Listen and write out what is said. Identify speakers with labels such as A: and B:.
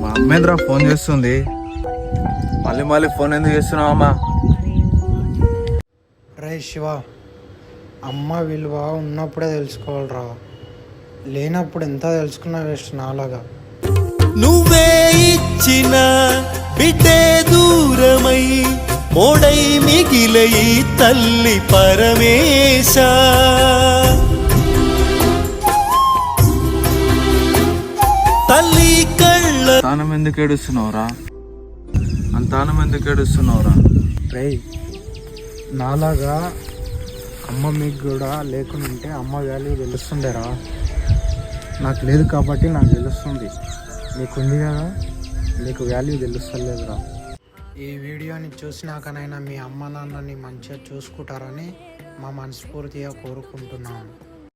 A: మా అమ్మేంద్ర ఫోన్ చేస్తుంది? మళ్ళీ మళ్ళీ ఫోన్ ఎందుకు చేస్తున్నావు అమ్మా?
B: రే శివ అమ్మ విలువ ఉన్నప్పుడే తెలుసుకోవాలిరా. లేనప్పుడు ఎంత తెలుసుకున్నా వేస్ట్ నాలాగా.
C: నువ్వే ఇచ్చిన బిడ్డే దూరమై మోడై మిగిలై తల్లి పరమేశ. తల్లి కళ్ళ
A: తానం ఎందుకు ఏడుస్తున్నావురా? అంతానం ఎందుకు ఏడుస్తున్నావురా?
B: రే నాలాగా అమ్మ మీకు కూడా లేకుండా ఉంటే అమ్మ వాల్యూ తెలుస్తుండేరా. నాకు లేదు కాబట్టి నాకు తెలుస్తుంది. నీకుంది కదా? నీకు వాల్యూ తెలుస్తలేదురా. ఈ వీడియోని చూసినాకనైనా మీ అమ్మ నాన్నని మంచిగా చూసుకుంటారని మా మనస్ఫూర్తిగా కోరుకుంటున్నాను.